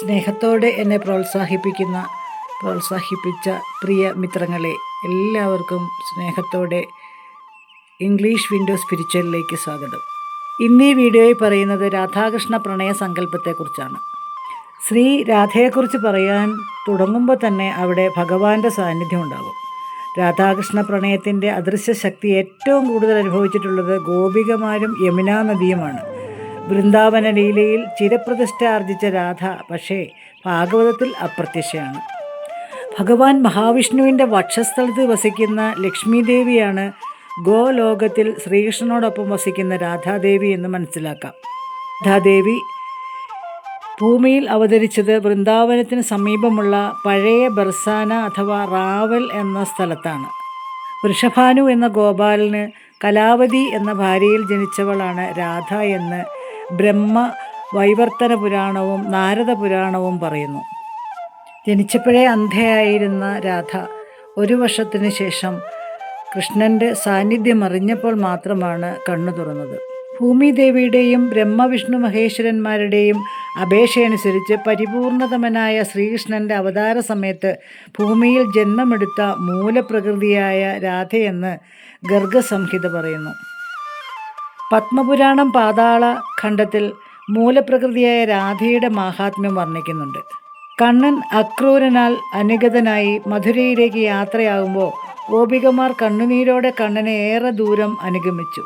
സ്നേഹത്തോടെ എന്നെ പ്രോത്സാഹിപ്പിക്കുന്ന പ്രോത്സാഹിപ്പിച്ച പ്രിയ മിത്രങ്ങളെ എല്ലാവർക്കും സ്നേഹത്തോടെ ഇംഗ്ലീഷ് വിൻഡോ സ്പിരിച്വലിലേക്ക് സ്വാഗതം. ഇന്ന് ഈ വീഡിയോയിൽ പറയുന്നത് രാധാകൃഷ്ണ പ്രണയ സങ്കല്പത്തെക്കുറിച്ചാണ്. ശ്രീ രാധയെക്കുറിച്ച് പറയാൻ തുടങ്ങുമ്പോൾ തന്നെ അവിടെ ഭഗവാന്റെ സാന്നിധ്യം ഉണ്ടാകും. രാധാകൃഷ്ണ പ്രണയത്തിന്റെ അദൃശ്യ ശക്തി ഏറ്റവും കൂടുതൽ അനുഭവിച്ചിട്ടുള്ളത് ഗോപികമാരും യമുനാ നദിയുമാണ്. വൃന്ദാവന ലീലയിൽ ചിരപ്രതിഷ്ഠ ആർജിച്ച രാധ പക്ഷേ ഭാഗവതത്തിൽ അപ്രത്യക്ഷയാണ്. ഭഗവാൻ മഹാവിഷ്ണുവിന്റെ വക്ഷസ്ഥലത്ത് വസിക്കുന്ന ലക്ഷ്മി ദേവിയാണ് ഗോലോകത്തിൽ ശ്രീകൃഷ്ണനോടൊപ്പം വസിക്കുന്ന രാധാദേവി എന്ന് മനസ്സിലാക്കാം. രാധാദേവി ഭൂമിയിൽ അവതരിച്ചത് വൃന്ദാവനത്തിന് സമീപമുള്ള പഴയ ബർസാന അഥവാ റാവൽ എന്ന സ്ഥലത്താണ്. വൃഷഭാനു എന്ന ഗോപാലന് കലാവതി എന്ന ഭാര്യയിൽ ജനിച്ചവളാണ് രാധ എന്ന് ബ്രഹ്മ വൈവർത്തന പുരാണവും നാരദ പുരാണവും പറയുന്നു. ജനിച്ചപ്പോഴേ അന്ധയായിരുന്ന രാധ ഒരു വർഷത്തിന് ശേഷം കൃഷ്ണന്റെ സാന്നിധ്യം അറിഞ്ഞപ്പോൾ മാത്രമാണ് കണ്ണു തുറന്നത്. ഭൂമിദേവിയുടെയും ബ്രഹ്മവിഷ്ണു മഹേശ്വരന്മാരുടെയും അപേക്ഷയനുസരിച്ച് പരിപൂർണതമനായ ശ്രീകൃഷ്ണന്റെ അവതാര സമയത്ത് ഭൂമിയിൽ ജന്മമെടുത്ത മൂലപ്രകൃതിയായ രാധയെന്ന് ഗർഗസംഹിത പറയുന്നു. പത്മപുരാണം പാതാള ഖണ്ഡത്തിൽ മൂലപ്രകൃതിയായ രാധയുടെ മാഹാത്മ്യം വർണിക്കുന്നുണ്ട്. കണ്ണൻ അക്രൂരനാൽ അനുഗതനായി മധുരയിലേക്ക് യാത്രയാകുമ്പോൾ ഗോപികമാർ കണ്ണുനീരോടെ കണ്ണനെ ഏറെ ദൂരം അനുഗമിച്ചു.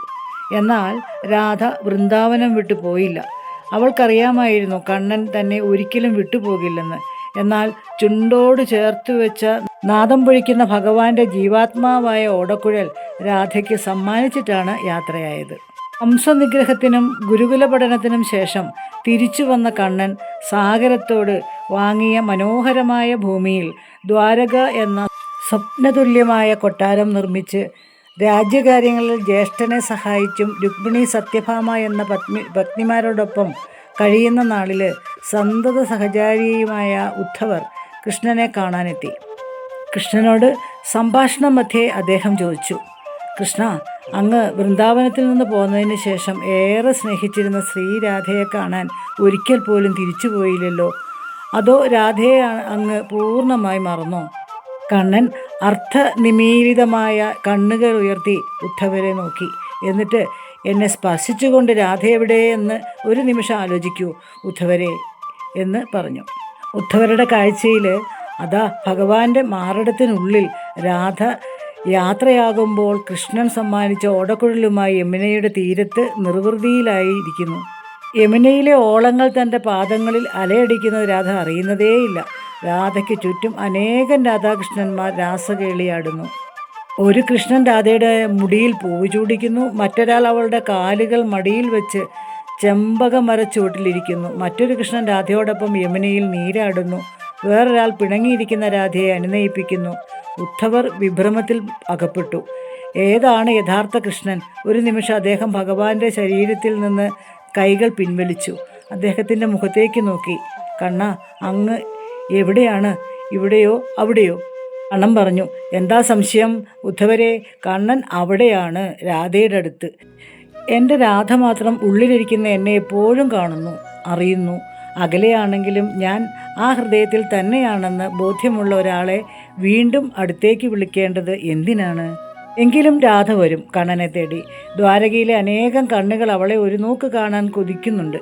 എന്നാൽ രാധ വൃന്ദാവനം വിട്ടു പോയില്ല. അവൾക്കറിയാമായിരുന്നു കണ്ണൻ തന്നെ ഒരിക്കലും വിട്ടുപോകില്ലെന്ന്. എന്നാൽ ചുണ്ടോട് ചേർത്ത് വെച്ച നാദം പൊഴിക്കുന്ന ഭഗവാന്റെ ജീവാത്മാവായ ഓടക്കുഴൽ രാധയ്ക്ക് സമ്മാനിച്ചിട്ടാണ് യാത്രയായത്. ഹംസനിഗ്രഹത്തിനും ഗുരുകുല പഠനത്തിനും ശേഷം തിരിച്ചു വന്ന കണ്ണൻ സാഗരത്തോട് വാങ്ങിയ മനോഹരമായ ഭൂമിയിൽ ദ്വാരക എന്ന സ്വപ്നതുല്യമായ കൊട്ടാരം നിർമ്മിച്ച് രാജ്യകാര്യങ്ങളിൽ ജ്യേഷ്ഠനെ സഹായിച്ചും രുക്മിണി സത്യഭാമ എന്ന പത്നി പത്നിമാരോടൊപ്പം കഴിയുന്ന നാളിൽ സന്തത സഹചാരിയുമായ ഉദ്ധവർ കൃഷ്ണനെ കാണാനെത്തി. കൃഷ്ണനോട് സംഭാഷണം മധ്യേ അദ്ദേഹം ചോദിച്ചു കൃഷ്ണ അങ്ങ് വൃന്ദാവനത്തിൽ നിന്ന് പോന്നതിന് ശേഷം ഏറെ സ്നേഹിച്ചിരുന്ന ശ്രീരാധയെ കാണാൻ ഒരിക്കൽ പോലും തിരിച്ചു പോയില്ലല്ലോ. അതോ രാധയെ അങ്ങ് പൂർണമായി മറന്നോ? കണ്ണൻ അർത്ഥനിമീലിതമായ കണ്ണുകൾ ഉയർത്തി ഉദ്ധവരെ നോക്കി. എന്നിട്ട് എന്നെ സ്പർശിച്ചുകൊണ്ട് രാധ എവിടെയെന്ന് ഒരു നിമിഷം ആലോചിക്കൂ ഉദ്ധവരെ എന്ന് പറഞ്ഞു. ഉദ്ധവരുടെ കാഴ്ചയിൽ അതാ ഭഗവാന്റെ മാറിടത്തിനുള്ളിൽ രാധ യാത്രയാകുമ്പോൾ കൃഷ്ണൻ സമ്മാനിച്ച ഓടക്കുഴലുമായി യമുനയുടെ തീരത്ത് നിർവൃതിയിലായിരിക്കുന്നു. യമുനയിലെ ഓളങ്ങൾ തന്റെ പാദങ്ങളിൽ അലയടിക്കുന്നത് രാധ അറിയുന്നതേയില്ല. രാധയ്ക്ക് ചുറ്റും അനേകം രാധാകൃഷ്ണന്മാർ രാസകേളിയാടുന്നു. ഒരു കൃഷ്ണൻ രാധയുടെ മുടിയിൽ പൂവ് ചൂടിക്കുന്നു. മറ്റൊരാൾ അവളുടെ കാലുകൾ മടിയിൽ വെച്ച് ചെമ്പകമര ചുവട്ടിലിരിക്കുന്നു മറ്റൊരു കൃഷ്ണൻ രാധയോടൊപ്പം യമുനയിൽ നീരാടുന്നു. വേറൊരാൾ പിണങ്ങിയിരിക്കുന്ന രാധയെ അനുനയിപ്പിക്കുന്നു. ഉദ്ധവർ വിഭ്രമത്തിൽ അകപ്പെട്ടു. ഏതാണ് യഥാർത്ഥ കൃഷ്ണൻ? ഒരു നിമിഷം അദ്ദേഹം ഭഗവാന്റെ ശരീരത്തിൽ നിന്ന് കൈകൾ പിൻവലിച്ചു. അദ്ദേഹത്തിന്റെ മുഖത്തേക്ക് നോക്കി. കണ്ണ അങ്ങ് എവിടെയാണ്? ഇവിടെയോ? അവിടെയോ? കണ്ണൻ പറഞ്ഞു. എന്താ സംശയം? ഉദ്ധവരെ കണ്ണൻ അവിടെയാണ് രാധയുടെ അടുത്ത്. എന്റെ രാധ മാത്രം ഉള്ളിലിരിക്കുന്ന എന്നെ എപ്പോഴും കാണുന്നു അറിയുന്നു. അകലെയാണെങ്കിലും ഞാൻ ആ ഹൃദയത്തിൽ തന്നെയാണെന്ന് ബോധ്യമുള്ള ഒരാളെ വീണ്ടും അടുത്തേക്ക് വിളിക്കേണ്ടത് എന്തിനാണ്? എങ്കിലും രാധ വരും കണ്ണനെ തേടി. ദ്വാരകയിലെ അനേകം കണ്ണുകൾ അവളെ ഒരു നോക്ക് കാണാൻ കൊതിക്കുന്നുണ്ട്.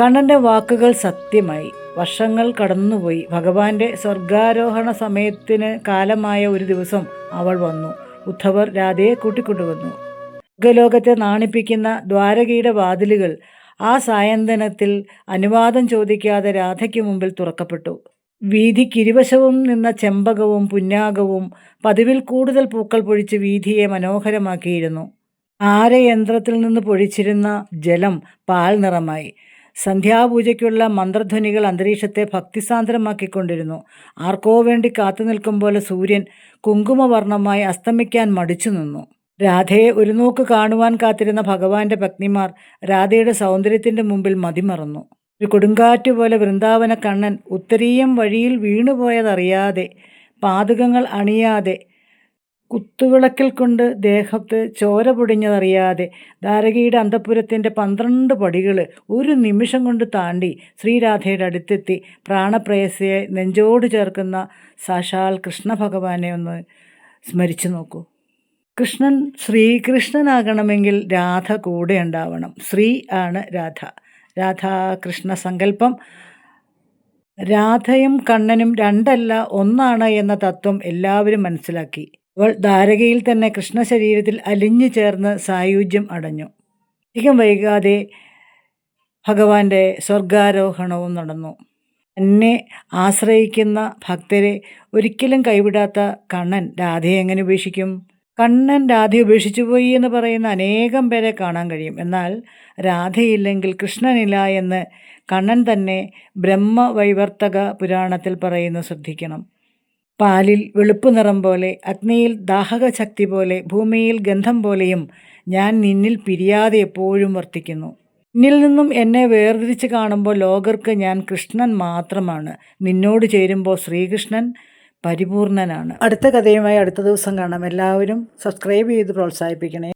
കണ്ണന്റെ വാക്കുകൾ സത്യമായി. വർഷങ്ങൾ കടന്നുപോയി. ഭഗവാന്റെ സ്വർഗാരോഹണ സമയത്തിന് കാലമായ ഒരു ദിവസം അവൾ വന്നു. ഉദ്ധവർ രാധയെ കൂട്ടിക്കൊണ്ടുവന്നു. സ്വർഗലോകത്തെ നാണിപ്പിക്കുന്ന ദ്വാരകയുടെ വാതിലുകൾ ആ സായന്തനത്തിൽ അനുവാദം ചോദിക്കാതെ രാധയ്ക്ക് മുമ്പിൽ തുറക്കപ്പെട്ടു. വീതിക്കിരുവശവും നിന്ന ചെമ്പകവും പുന്നാകവും പതിവിൽ കൂടുതൽ പൂക്കൾ പൊഴിച്ച് വീതിയെ മനോഹരമാക്കിയിരുന്നു. ആരയന്ത്രത്തിൽ നിന്ന് പൊഴിച്ചിരുന്ന ജലം പാൽ നിറമായി. സന്ധ്യാപൂജയ്ക്കുള്ള മന്ത്രധ്വനികൾ അന്തരീക്ഷത്തെ ഭക്തിസാന്ദ്രമാക്കിക്കൊണ്ടിരുന്നു. ആർക്കോ വേണ്ടി കാത്തു നിൽക്കും പോലെ സൂര്യൻ കുങ്കുമവർണമായി അസ്തമിക്കാൻ മടിച്ചു നിന്നു രാധയെ ഒരു നോക്ക് കാണുവാൻ കാത്തിരുന്ന ഭഗവാന്റെ പത്നിമാർ രാധയുടെ സൗന്ദര്യത്തിന്റെ മുമ്പിൽ മതിമറന്നു. ഒരു കൊടുങ്കാറ്റ് പോലെ വൃന്ദാവന കണ്ണൻ ഉത്തരീയം വഴിയിൽ വീണുപോയതറിയാതെ പാതകങ്ങൾ അണിയാതെ കുത്തുവിളക്കിൽ കൊണ്ട് ദേഹത്ത് ചോര പൊടിഞ്ഞതറിയാതെ ദ്വാരകയുടെ അന്തപുരത്തിന്റെ പന്ത്രണ്ട് പടികൾ ഒരു നിമിഷം കൊണ്ട് താണ്ടി ശ്രീരാധയുടെ അടുത്തെത്തി പ്രാണപ്രേയസിയെ നെഞ്ചോട് ചേർക്കുന്ന സാക്ഷാൽ കൃഷ്ണഭഗവാനെ ഒന്ന് സ്മരിച്ചു നോക്കൂ. കൃഷ്ണൻ ശ്രീകൃഷ്ണനാകണമെങ്കിൽ രാധ കൂടെ ഉണ്ടാവണം. ശ്രീ ആണ് രാധ. രാധാകൃഷ്ണ സങ്കല്പം. രാധയും കണ്ണനും രണ്ടല്ല ഒന്നാണ് എന്ന തത്വം എല്ലാവരും മനസ്സിലാക്കി. അവൾ ധാരകയിൽ തന്നെ കൃഷ്ണ ശരീരത്തിൽ അലിഞ്ഞു ചേർന്ന് സായുജ്യം അടഞ്ഞു. അധികം വൈകാതെ ഭഗവാന്റെ സ്വർഗാരോഹണവും നടന്നു. എന്നെ ആശ്രയിക്കുന്ന ഭക്തരെ ഒരിക്കലും കൈവിടാത്ത കണ്ണൻ രാധയെ എങ്ങനെ ഉപേക്ഷിക്കും? കണ്ണൻ രാധയെ ഉപേക്ഷിച്ചു പോയി എന്ന് പറയുന്ന അനേകം പേരെ കാണാൻ കഴിയും. എന്നാൽ രാധയില്ലെങ്കിൽ കൃഷ്ണനില്ല എന്ന് കണ്ണൻ തന്നെ ബ്രഹ്മവൈവർത്തക പുരാണത്തിൽ പറയുന്നു ശ്രദ്ധിക്കണം. പാലിൽ വെളുപ്പ് നിറം പോലെ അഗ്നിയിൽ ദാഹക ശക്തി പോലെ ഭൂമിയിൽ ഗന്ധം പോലെയും ഞാൻ നിന്നിൽ പിരിയാതെ എപ്പോഴും വർത്തിക്കുന്നു. നിന്നിൽ നിന്നും എന്നെ വേർതിരിച്ച് കാണുമ്പോൾ ലോകർക്ക് ഞാൻ കൃഷ്ണൻ മാത്രമാണ്. നിന്നോട് ചേരുമ്പോൾ ശ്രീകൃഷ്ണൻ പരിപൂർണനാണ്. അടുത്ത കഥയുമായി അടുത്ത ദിവസം കാണാം. എല്ലാവരും സബ്സ്ക്രൈബ് ചെയ്ത് പ്രോത്സാഹിപ്പിക്കണേ.